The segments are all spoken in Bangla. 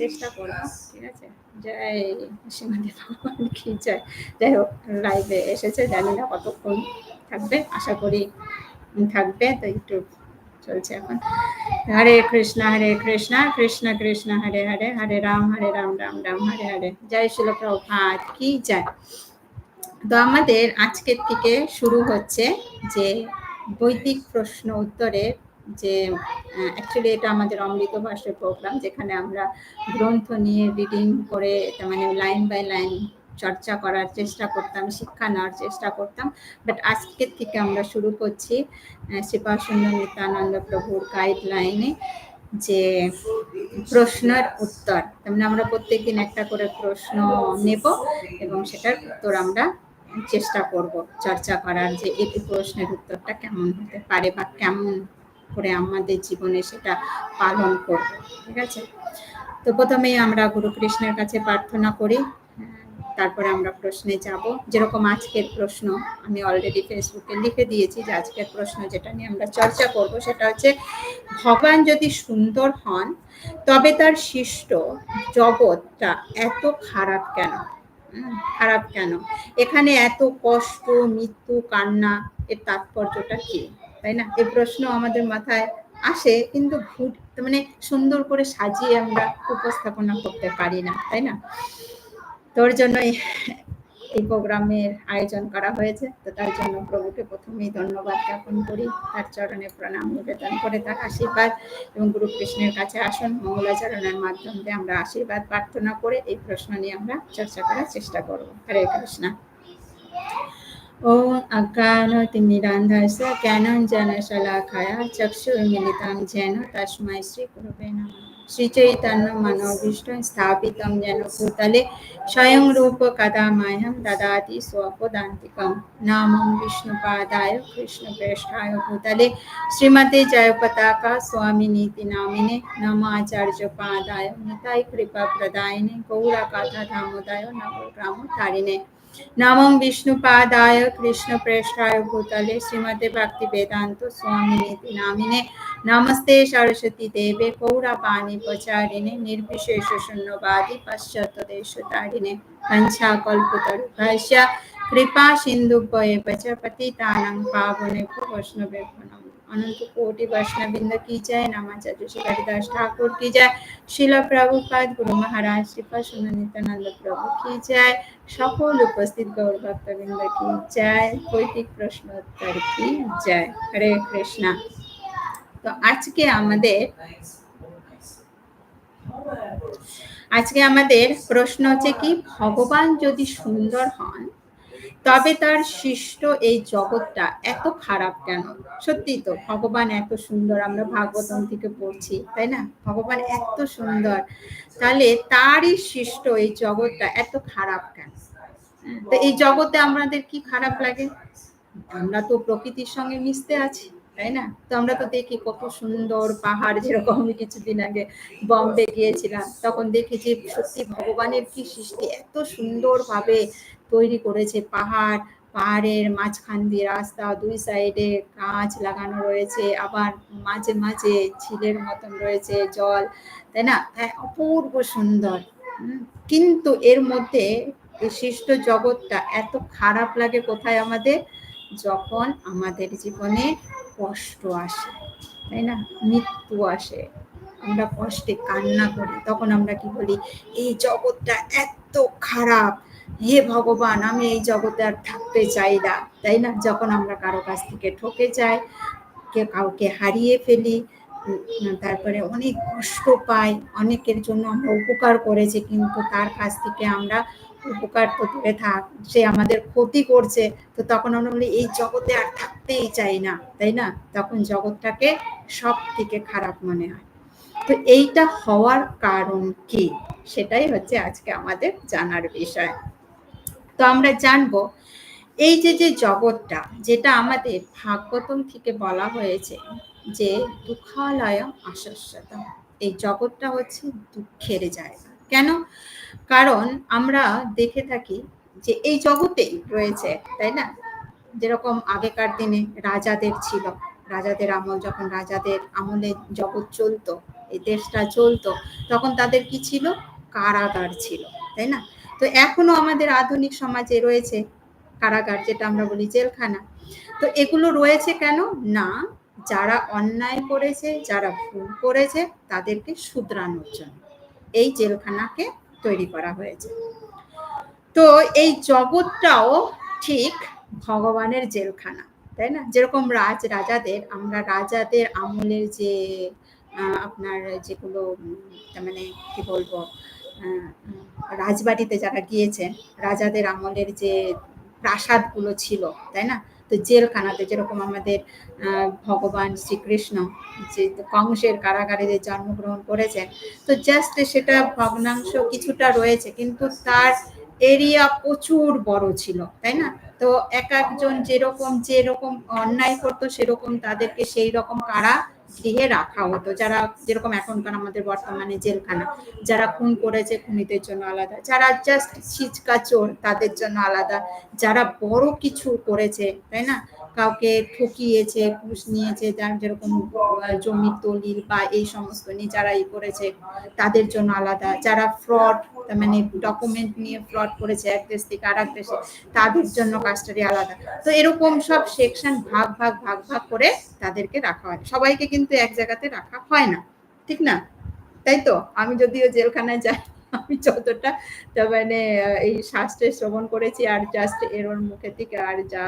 চেষ্টা করব, ঠিক আছে? জয় সীমাদি ভগবান কি জয়? যাই হোক লাইভে এসেছে, জানি না কতক্ষণ থাকবে, আশা করি থাকবে, তো একটু চলছে এখন। হরে কৃষ্ণ হরে কৃষ্ণ কৃষ্ণ কৃষ্ণ, হরে হরে হরে রাম হরে রাম রাম রাম, হরে হরে। জয় শিল প্রভাত, কি জয়? তো আমাদের আজকের থেকে শুরু হচ্ছে যে বৈদিক প্রশ্ন উত্তরের যে অ্যাকচুয়ালি এটা আমাদের অমৃত ভাষার প্রোগ্রাম যেখানে আমরা গ্রন্থ নিয়ে রিডিং করে মানে লাইন বাই লাইন চর্চা করার চেষ্টা করতাম, শিক্ষা নেওয়ার চেষ্টা করতাম। বাট আজকের থেকে আমরা শুরু করছি শ্রীপাসুন্দর নিত্যানন্দ প্রভুর গাইডলাইনে যে প্রশ্নের উত্তর। তেমনি আমরা প্রত্যেকদিন একটা করে প্রশ্ন নেব এবং সেটার উত্তর আমরা চেষ্টা করব, চর্চা করার যে এই প্রশ্নের উত্তরটা কেমন হতে পারে বা কেমন করে আমাদের জীবনে সেটা পালন করব, ঠিক আছে? তো প্রথমেই আমরা গুরু কৃষ্ণের কাছে প্রার্থনা করি, তারপরে আমরা প্রশ্নে যাব। যেরকম আজকের প্রশ্ন, আমি অলরেডি ফেসবুকে লিখে দিয়েছি যে আজকের প্রশ্ন যেটা নিয়ে আমরা চর্চা করব সেটা হচ্ছে, ভগবান যদি সুন্দর হন, তবে তার সৃষ্ট জগৎটা এত খারাপ কেন? খারাপ কেন? এখানে এত কষ্ট, মৃত্যু, কান্না, এর তাৎপর্যটা কি? তাই না? এই প্রশ্ন আমাদের মাথায় আসে, কিন্তু মানে সুন্দর করে সাজিয়ে আমরা উপস্থাপনা করতে পারি না, তাই না? তোর জন্য এই প্রোগ্রামের আয়োজন করা হয়েছে। তো তার জন্য প্রভুকে প্রথমেই ধন্যবাদ জ্ঞাপন করি। তার চরণে প্রণাম, নিবেদন করে তার আশীর্বাদ এবং গুরু কৃষ্ণের কাছে আসুন। মঙ্গলাচরণের মাধ্যমে আমরা আশীর্বাদ প্রার্থনা করে এই প্রশ্ন নিয়ে আমরা চর্চা করার চেষ্টা করব। হরে কৃষ্ণ। ॐ अज्ञानतिमिरान्धस्य ज्ञानञ्जनशलाखाया चक्षुर्मिलितं जेन तस्मै श्रीगुरुवे नमः श्रीचैतन्यमनोभीष्टं स्थापितं येन भूतले स्वयं रूप कदा मह्यं ददाति स्वपदान्तिकं नामं विष्णुपादाय कृष्णप्रेष्ठाय भूतले श्रीमते जयपताका स्वामिनीति नामिने नमाचार्यपादाय निताय कृपाप्रदायिने गौरकाथा নামং বিষ্ণুপাদায় কৃষ্ণপ্রেষ্ঠায় ভূতলে শ্রীমতে ভক্তি বেদান্ত স্বামিনীতি নামিনে নমস্তে সরস্বতী দেবে গৌরাপাণি প্রচারিণে নির্বিশেষ শূন্যবাদী পাশ্চাত্য দেশ তারিণে কঞ্ছাকল্পতরুভ্যশ্য কৃপা সিন্ধুভ্যেব চ পতিতানাং পাবনেভ্য বৈষ্ণবেভ্য নমঃ अनंत कोटि वैष्णविंद की जय नामाचार्य श्री हरिदास ठाकुर की जय শিলা প্রভুপাদ গুরু মহারাজ শ্রীপা নিত্যানন্দ প্রভু কি জয় সকল উপস্থিত গৌর ভক্তবৃন্দ কি জয় কৈতিক প্রশ্ন উত্তর কি জয় হরে কৃষ্ণ তো আজকে আমাদের আজকে আমাদের প্রশ্ন হচ্ছে কি ভগবান যদি সুন্দর হন তবে তার সৃষ্ট এই জগৎটা এত খারাপ কেন? সত্যি তো, ভগবান এত সুন্দর, আমরা ভাগবতম থেকে পড়ছি, তাই না? ভগবান এত সুন্দর। তাহলে তারই সৃষ্ট এই জগৎটা এত খারাপ কেন? তো এই জগতে আমাদের কি খারাপ লাগে? আমরা তো প্রকৃতির সঙ্গে মিশতে আছি, তাই না? তো আমরা তো দেখি কত সুন্দর পাহাড় যেরকম কিছুদিন আগে বম্বে গিয়েছিলাম, তখন দেখেছি সত্যি ভগবানের কি সৃষ্টি, এত সুন্দর ভাবে তৈরি করেছে। পাহাড়, পাহাড়ের মাঝখান দিয়ে রাস্তা, দুই সাইডে গাছ লাগানো রয়েছে। আবার মাঝে মাঝে ঝিলের মতন রয়েছে, জল, তাই না? অপূর্ব সুন্দর। কিন্তু এর মধ্যে সৃষ্ট জগৎটা এত খারাপ লাগে কোথায় আমাদের? যখন আমাদের জীবনে কষ্ট আসে, তাই না? মৃত্যু আসে। আমরা কষ্টে কান্না করি। তখন আমরা কি বলি, এই জগৎটা এত খারাপ। হে ভগবান, আমি এই জগতে আর থাকতে চাই না, তাই না? যখন আমরা কারও কাছ থেকে ঠকে যাই, কে কাউকে হারিয়ে ফেলি তারপরে অনেক কষ্ট পাই, অনেকের জন্য আমরা উপকার করেছি, কিন্তু তার কাছ থেকে আমরা উপকার তো দূরে থাক, সে আমাদের ক্ষতি করছে, তো তখন আমরা বলি, এই জগতে আর থাকতেই চাই না, তাই না? তখন জগৎটাকে সব থেকে খারাপ মনে হয়। তো এইটা হওয়ার কারণ কি? সেটাই হচ্ছে আজকে আমাদের জানার বিষয়। তো আমরা জানব, এই যে যে জগৎটা, যেটা আমাদের ভাগবতম থেকে বলা হয়েছে যে দুঃখালয় আশস্যতা, এই জগৎটা হচ্ছে দুঃখের জায়গা। কেন? কারণ আমরা দেখে থাকি যে এই জগতেই রয়েছে, তাই না? যেরকম আগেকার দিনে রাজাদের ছিল, রাজাদের আমল, যখন রাজাদের আমলে জগৎ চলতো, এই দেশটা চলতো, তখন তাদের কি ছিল? কারাগার ছিল, তাই না? তো এখনও আমাদের আধুনিক সমাজে রয়েছে কারাগার, যেটা আমরা বলি জেলখানা। তো এগুলো রয়েছে কেন? না, যারা অন্যায় করেছে, যারা ভুল করেছে, তাদেরকে শুধরানোর জন্য এই জেলখানাকে তৈরি করা হয়েছে। তো এই জগৎটাও ঠিক ভগবানের জেলখানা, তাই না? যেরকম রাজ রাজাদের, আমরা রাজাদের আমলের যে আপনার যেগুলো মানে কি বলব রাজবাড়িতে যারা গিয়েছেন, রাজাদের আমলের যে প্রাসাদগুলো ছিল, তাই না? তো জেলখানাতে যেরকম আমাদের ভগবান শ্রীকৃষ্ণ যে কংসের কারাগারে যে জন্মগ্রহণ করেছেন, তো জাস্ট সেটা ভগ্নাংশ কিছুটা রয়েছে, কিন্তু তার এরিয়া প্রচুর বড় ছিল, তাই না? তো এক একজন যেরকম যেরকম অন্যায় করতো সেরকম তাদেরকে সেই রকম কারা গৃহে রাখা হতো। যারা যেরকম এখনকার আমাদের বর্তমানে জেলখানা, যারা খুন করেছে খুনিদের জন্য আলাদা, যারা জাস্ট ছিচকা চোর তাদের জন্য আলাদা, যারা বড় কিছু করেছে, তাই না? কাউকে ঠকিয়েছে, ঘুষ নিয়েছে, যার যেরকম জমির দলিল বা এই সমস্ত নিয়ে যারা ই করেছে, তাদের জন্য আলাদা। যারা ফ্রড মানে ডকুমেন্ট নিয়ে ফ্রড করেছে এক দেশ থেকে আর এক দেশে, তাদের জন্য কাস্টারি আলাদা। তো এরকম সব সেকশন ভাগ ভাগ ভাগ ভাগ করে তাদেরকে রাখা হয়। সবাইকে কিন্তু এক জায়গাতে রাখা হয় না। ঠিক না? তাই তো? আমি যদিও জেলখানায় যাই, আমি যতটা মানে এই শাস্ত্রে শ্রবণ করেছি আর জাস্ট এর মুখে থেকে আর যা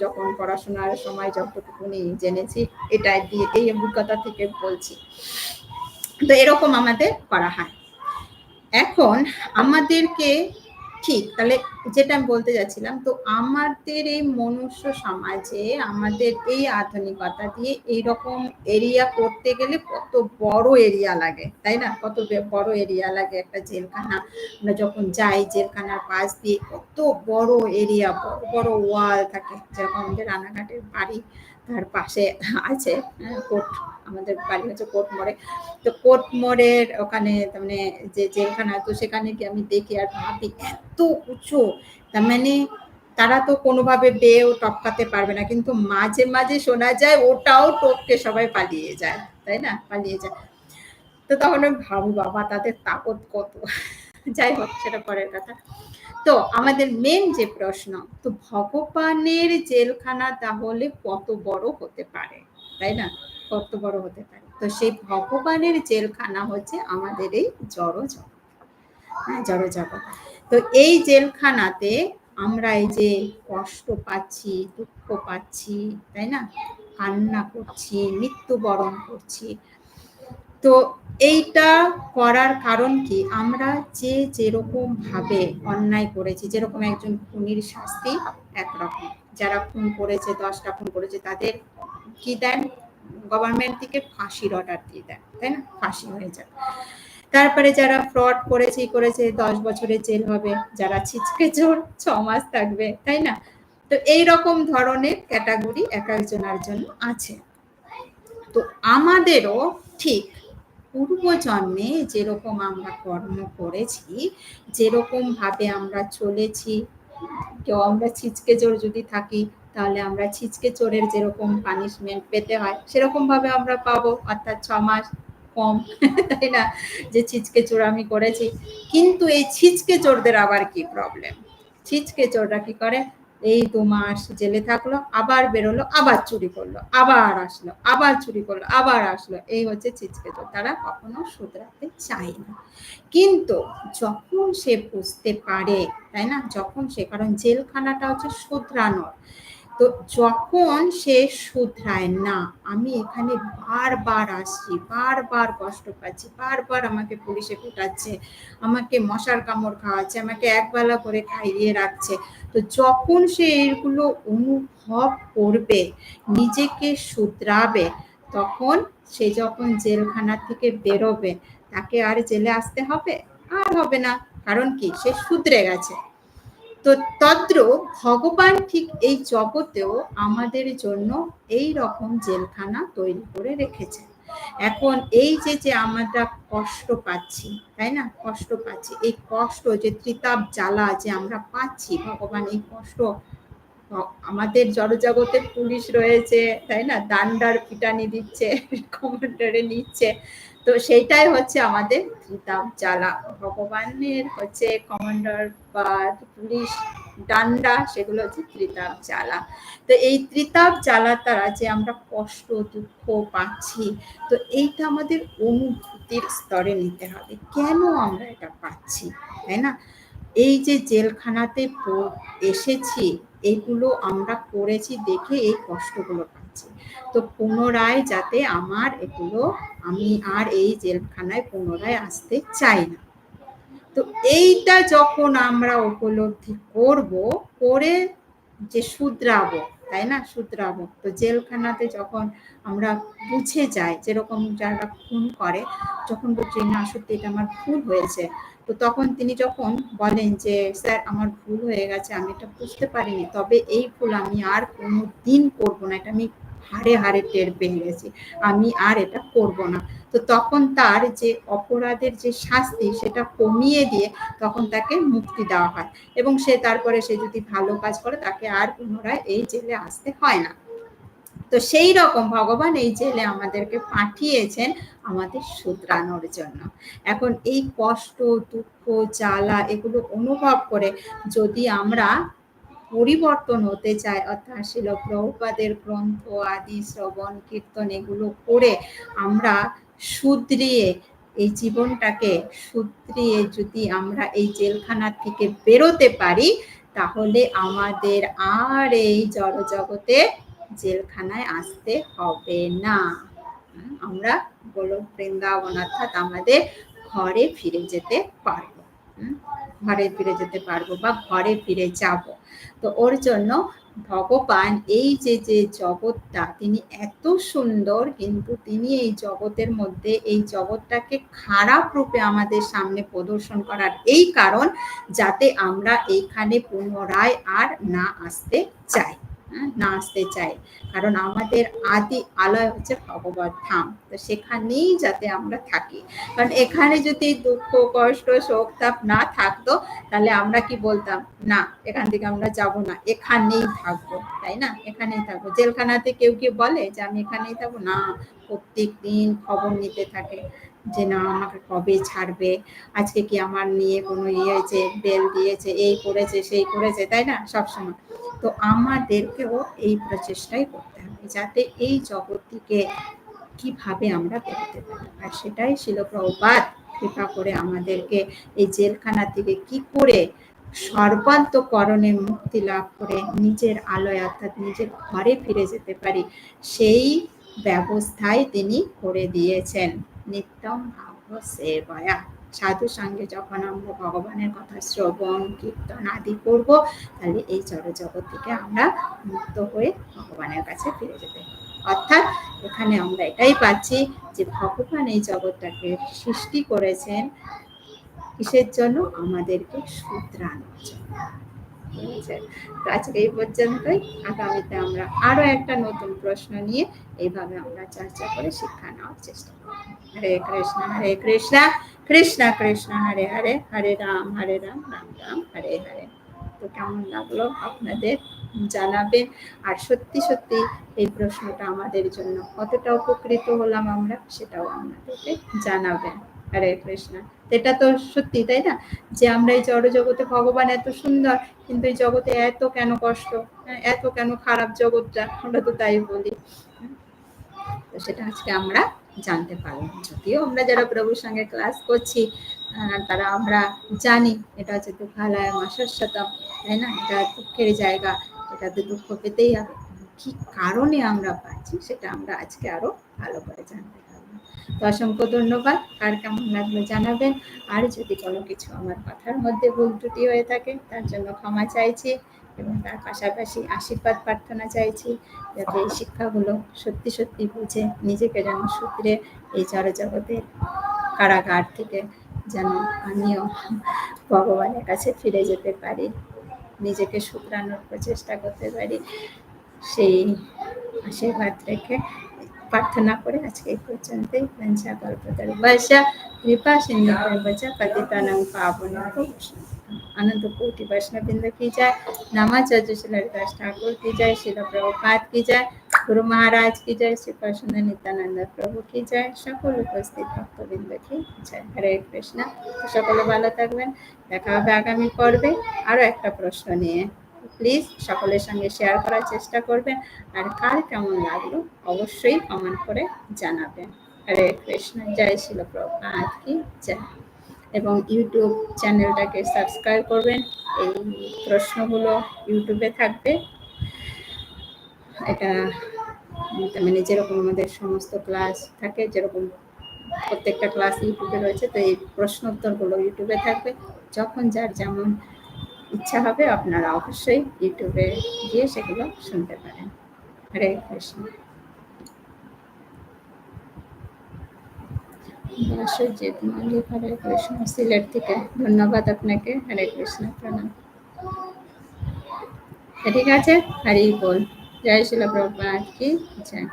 যখন পড়াশোনার সময় যতটুকুনি জেনেছি, এটা দিয়ে এই অভিজ্ঞতা থেকে বলছি। তো এরকম আমাদের করা হয়। এখন আমাদেরকে ঠিক, তাহলে যেটা আমি বলতে যাচ্ছিলাম, তো আমাদের এই মনুষ্য সমাজে, আমাদের এই আধুনিকতা দিয়ে এইরকম এরিয়া করতে গেলে কত বড় এরিয়া লাগে, তাই না? কত বড় এরিয়া লাগে একটা জেলখানা। আমরা যখন যাই জেলখানার পাশ দিয়ে কত বড় এরিয়া বড় বড় ওয়াল থাকে, যেরকম আমাদের রানাঘাটের বাড়ি। তার পাশে আছে হ্যাঁ, কোর্ট আমাদের বাড়ি হচ্ছে কোর্ট মোড়ে তো কোর্ট মোড়ের ওখানে মানে যে জেলখানা তো সেখানে কি আমি দেখি আর ভাবি এত উঁচু। তার মানে তারা তো কোনোভাবে বেয়েও টপকাতে পারবে না কিন্তু মাঝে মাঝে শোনা যায় ওটাও টপকে সবাই পালিয়ে যায় তাই না? পালিয়ে যায়। তো তখন আমি ভাবু বাবা তাদের তাকত কত? যাই হোক, সেটা পরের কথা। তো আমাদের মেন যে প্রশ্ন, তো ভগবানের জেলখানা তাহলে কত বড় হতে পারে? তাই না? কত বড় হতে পারে? তো সেই ভগবানের জেলখানা হচ্ছে আমাদের এই জড় জগৎ হ্যাঁ জড় জগৎ তো এই জেলখানাতে আমরা এই যে কষ্ট পাচ্ছি, দুঃখ পাচ্ছি, তাই না? কান্না করছি, মৃত্যুবরণ করছি তো এইটা করার কারণ কি? আমরা যে যেরকম ভাবে অন্যায় করেছি, যেরকম একজন খুনির শাস্তি একরকম। যারা খুন করেছে, দশটা খুন করেছে, তাদের কি দেন? গভর্নমেন্ট থেকে ফাঁসির অর্ডার দিয়ে দেন, তাই না? ফাঁসি হয়ে যায় তারপরে যারা ফ্রড করেছে করেছে, দশ বছরের জেল হবে, যারা ছিচকে চোর, ছ মাস থাকবে, তাই না? তো এই রকম ধরনের ক্যাটাগরি এক একজনের জন্য আছে। তো আমাদেরও ঠিক পূর্বজন্মে যেরকম আমরা কর্ম করেছি, যেরকম ভাবে আমরা চলেছি, কেউ আমরা ছিচকে চোর যদি থাকি, তাহলে আমরা ছিচকে চোরের যেরকম পানিশমেন্ট পেতে হয়, সেরকম ভাবে আমরা পাবো, অর্থাৎ ছ মাস কম, তাই না? যে ছিচকে চোর আমি করেছি। কিন্তু এই ছিচকে চোরদের আবার কি প্রবলেম ছিচকে চোররা কি করে? এই দু মাস জেলে থাকল, আবার বেরোলো, আবার চুরি করল, আবার আসলো, আবার চুরি করল, আবার আসলো। এই হচ্ছে চিচকে তো, তারা কখনো শুধরাতে চায় না। কিন্তু যখন সে বুঝতে পারে, তাই না? যখন সে, কারণ জেলখানাটা হচ্ছে শুধরানোর। তো যখন সে শুধরায় না, আমি এখানে বারবার আসছি, বারবার কষ্ট পাচ্ছি, বারবার আমাকে পুলিশে পেটাচ্ছে আমাকে মশার কামড় খাওয়াচ্ছে, আমাকে একবেলা করে খাইয়ে রাখছে। তো যখন সে এগুলো অনুভব করবে, নিজেকে শুধরাবে, তখন সে যখন জেলখানা থেকে বেরোবে, তাকে আর জেলে আসতে হবে? আর হবে না। কারণ কি? সে শুধরে গেছে। তো তদ্র ভগবান ঠিক এই জগতেও আমাদের জন্য এই রকম জেলখানা তৈরি করে রেখেছে। এখন এই যে যে আমরা কষ্ট পাচ্ছি, তাই না? কষ্ট পাচ্ছি, এই কষ্ট যে ত্রিতাপ জ্বালা যে আমরা পাচ্ছি, ভগবান এই কষ্ট, আমাদের জড়জগতের পুলিশ রয়েছে, তাই না? দান্ডার পিটানি দিচ্ছে, কমান্ডারে নিচ্ছে তো সেইটাই হচ্ছে আমাদের ত্রিতাপ জ্বালা। ভগবানের হচ্ছে কমান্ডার বা পুলিশ ডান্ডা, সেগুলো হচ্ছে ত্রিতাপ জ্বালা। তো এই ত্রিতাপ জ্বালা তারা যে আমরা কষ্ট, দুঃখ পাচ্ছি, তো এইটা আমাদের অনুভূতির স্তরে নিতে হবে। কেন আমরা এটা পাচ্ছি, তাই না? এই যে জেলখানাতে এসেছি, এগুলো আমরা করেছি দেখে এই কষ্টগুলো পাচ্ছি তো পুনরায় যাতে আমার এগুলো আমি আর এই জেলখানায় পুনরায় আসতে চাই না। তো এইটা যখন আমরা উপলব্ধি করব, করে যে শুধরাবো, তাই না? শুধরাবো। তো জেলখানাতে যখন আমরা বুঝে যাই, যেরকম যারা খুন করে, যখন বলছি, না, সত্যি এটা আমার ভুল হয়েছে। তো তখন তিনি যখন বলেন যে, স্যার, আমার ভুল হয়ে গেছে, আমি এটা বুঝতে পারিনি, তবে এই ভুল আমি আর কোনো দিন করব না, এটা আমি হারে হারে টের পেয়ে গেছি। আমি আর এটা করব না। তো তখন তার যে অপরাধের যে শাস্তি, সেটা কমিয়ে দিয়ে তখন তাকে মুক্তি দেওয়া হয়। এবং সে তারপরে সে যদি ভালো কাজ করে, তাকে আর পুনরায় এই জেলে আসতে হয় না। তো সেই রকম ভগবান এই জেলে আমাদেরকে পাঠিয়েছেন আমাদের শুধরানোর জন্য। এখন এই কষ্ট, দুঃখ, জ্বালা এগুলো অনুভব করে যদি আমরা পরিবর্তন হতে চায়। অর্থাৎ শিল প্রভুপাদের গ্রন্থ আদি শ্রবণ কীর্তন এগুলো করে আমরা শুধরিয়ে এই জীবনটাকে শুধরিয়ে যদি আমরা এই জেলখানা থেকে বেরোতে পারি, তাহলে আমাদের আর এই জড়জগতে জেলখানায় আসতে হবে না। আমরা গোলক বৃন্দাবন অর্থাৎ আমাদের ঘরে ফিরে যেতে পারব। ঘরে ফিরে যেতে পারব বা ঘরে ফিরে যাব। তো ওর জন্য ভগবান এই যে যে জগৎটা তিনি এত সুন্দর, কিন্তু তিনি এই জগতের মধ্যে, এই জগৎটাকে খারাপ রূপে আমাদের সামনে প্রদর্শন করার এই কারণ যাতে আমরা এইখানে পুনরায় আর না আসতে চাই। না আসতে চাই। কারণ আমাদের আদি আলয় হচ্ছে ভগবত ধাম। তো সেখানেই যাতে আমরা থাকি। কারণ এখানে যদি দুঃখ, কষ্ট, শোক, তাপ না থাকতো, তাহলে আমরা কি বলতাম? না, এখান থেকে আমরা যাব না। এখানেই থাকব। তাই না? এখানেই থাকব। জেলখানাতে কেউ কি বলে যে, আমি এখানেই থাকব? না। প্রত্যেক দিন খবর নিতে থাকে। যে, না, আমাকে কবে ছাড়বে? আজকে কি আমার নিয়ে কোনো ইয়ে হয়েছে, বেল দিয়েছে, এই করেছে, সেই করেছে? তাই না? সবসময় তো আমাদেরকেও এই প্রচেষ্টাই করতে হবে যাতে এই জগৎটিকে কীভাবে আমরা বেরোতে পারি। আর সেটাই ছিল প্রবাদ। কৃপা করে আমাদেরকে এই জেলখানা থেকে কি করে সর্বান্তকরণে মুক্তি লাভ করে নিজের আলোয়, অর্থাৎ নিজের ঘরে ফিরে যেতে পারি, সেই ব্যবস্থায় তিনি করে দিয়েছেন। নিত্যম ভাব সেবয়া। সাধু সঙ্গে যখন আমরা ভগবানের কথা শ্রবণ, কীর্তন আদি করব, তাহলে এই জগৎ থেকে আমরা মুক্ত হয়ে ভগবানের কাছে ফিরে যেতে অর্থাৎ এখানে আমরা এটাই পাচ্ছি যে ভগবান এই জগৎটাকে সৃষ্টি করেছেন কিসের জন্য? আমাদেরকে শুধরানোর জন্য। আজকে এই পর্যন্তই। আগামীতে আমরা আরও একটা নতুন প্রশ্ন নিয়ে এইভাবে আমরা চর্চা করে শিক্ষা নেওয়ার চেষ্টা করব। হরে কৃষ্ণ হরে কৃষ্ণ কৃষ্ণ কৃষ্ণ হরে হরে হরে রাম হরে রাম রাম রাম হরে হরে তো কেমন লাগল আপনাদের জানাবেন আর সত্যি সত্যি এই প্রশ্নটা আমাদের জন্য কতটা উপকৃত হলাম আমরা সেটাও আমাদেরকে জানাবেন হরে কৃষ্ণ এটা তো সত্যি তাই না? যে আমরা এই জড় জগতে ভগবান এত সুন্দর কিন্তু এই জগতে এত কেন কষ্ট হ্যাঁ, এত কেন খারাপ জগৎটা? আমরা তো তাই বলি। তো সেটা আজকে আমরা জানতে পারলাম। যদিও আমরা যারা প্রভুর সঙ্গে ক্লাস করছি তারা আমরা জানি এটা হচ্ছে দুঃখালয় মাসস্বতম, তাই না? এটা দুঃখের জায়গা এটাতে দুঃখ পেতেই হবে। কি কারণে আমরা পাচ্ছি সেটা আমরা আজকে আরও ভালো করে জানতে তো অসংখ্য ধন্যবাদ। আর কেমন লাগল জানাবেন? আর যদি কোনো কিছু আমার কথার মধ্যে ভুল ত্রুটি হয়ে থাকে, তার জন্য ক্ষমা চাইছি। এবং তার পাশাপাশি আশীর্বাদ প্রার্থনা চাইছি যাতে এই শিক্ষাগুলো সত্যি সত্যি বুঝে নিজেকে যেন সূত্রে এই জগতের কারাগার থেকে যেন আমিও ভগবানের কাছে ফিরে যেতে পারি, নিজেকে শুধরানোর প্রচেষ্টা করতে পারি। সেই আশীর্বাদ রেখে প্রার্থনা করে আজকে এই পর্যন্তই। বর্ষা কৃপা সিন্ধু বচা পতিতানং পাবন અનંત કોટી વૈષ્ણવબિંદ કી જય નામાચાર્ય શ્રીલરદાસ ઠાકોર કી જય શિલ પ્રભુપાદ કી જય ગુરુ મહારાજ કી જય શ્રી કૃષ્ણ નિત્યાનંદ প্রভু কি জয় সকল উপস্থিত ভক্তবৃন্দ কি জয় হরে কৃষ্ণ। সকলে ভালো থাকবেন। দেখা হবে আগামী পর্বে আরও একটা প্রশ্ন নিয়ে। প্লিজ সকলের সঙ্গে শেয়ার করার চেষ্টা করবেন। আর কার কেমন লাগল অবশ্যই কমেন্ট করে জানাবেন। হরে কৃষ্ণ। জয় শিল কি? জয়। এবং ইউটিউব চ্যানেলটাকে সাবস্ক্রাইব করবেন। এই প্রশ্নগুলো ইউটিউবে থাকবে। এটা মানে যেরকম আমাদের সমস্ত ক্লাস থাকে, যেরকম প্রত্যেকটা ক্লাস ইউটিউবে রয়েছে, তো এই প্রশ্ন উত্তরগুলো ইউটিউবে থাকবে। যখন যার যেমন ইচ্ছা হবে, আপনারা অবশ্যই ইউটিউবে গিয়ে সেগুলো শুনতে পারেন। হরে কৃষ্ণ। বাসুজিৎ মল্লিক হরে কৃষ্ণ, সিলেট থেকে ধন্যবাদ আপনাকে। হরে কৃষ্ণ, প্রণাম। ঠিক আছে? হরি বল। জয় শিল প্রভুপাত কি? জয়।